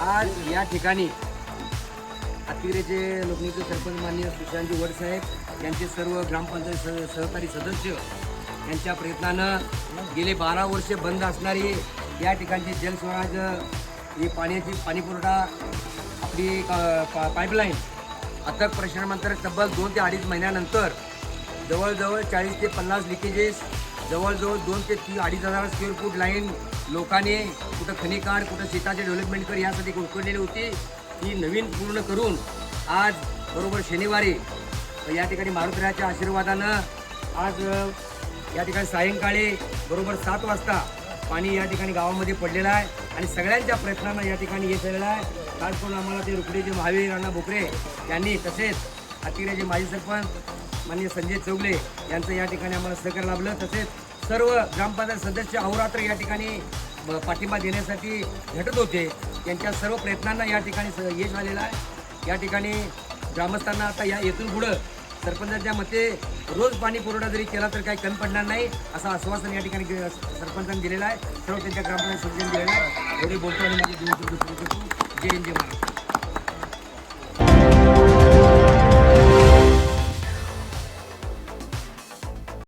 आज या ठिकाणी अतिरेचे लोकनीचे सरपंच माननीय सुशांतजी वडसाहेब यांचे सर्व ग्रामपंचायत सह- सहकारी सदस्य यांच्या प्रयत्नानं गेले बारा वर्ष बंद असणारी या ठिकाणची जलस्वराज ही पाण्याची पाणीपुरवठा आपली पा- पाईपलाईन अथक प्रश्नानंतर तब्बल दोन ते अडीच महिन्यानंतर जवळजवळ चाळीस ते पन्नास लिकेजेस जवळजवळ दोन ते तीन अडीच हजार स्क्वेअर फूट लाईन लोकांनी कुठं खनिकाड कुठं शेताचे डेव्हलपमेंट कर यासाठी उकडलेली होती. ती नवीन पूर्ण करून आज बरोबर शनिवारी या ठिकाणी मारुतराच्या आशीर्वादानं आज या ठिकाणी सायंकाळी बरोबर सात वाजता पाणी या ठिकाणी गावामध्ये पडलेलं आहे आणि सगळ्यांच्या प्रयत्नांना या ठिकाणी येत आलेलं आहे. खास करून आम्हाला ते रुकडीचे महावीर अण्णा भोकरे यांनी तसेच अतिरेजी माजी सरपंच माननीय संजय चौगले यांचं या ठिकाणी आम्हाला सहकार्य लाभलं. तसेच सर्व ग्रामपंचायत सदस्य अहोरात्र या ठिकाणी पाठिंबा देण्यासाठी झटत होते. त्यांच्या सर्व प्रयत्नांना या ठिकाणी स- यश आलेलं आहे. या ठिकाणी ग्रामस्थांना आता या येथून पुढं सरपंचाच्या मते रोज पाणी पुरवठा जरी केला तर काही कमी पडणार नाही असं आश्वासन या ठिकाणी सरपंचांनी दिलेलं आहे. सर्व त्यांच्या ग्रामपंचायत सदस्यांनी दिलेलं आहे. एवढे बोलतो आणि माझे सुरू करतो. जय हिंद जय महाराज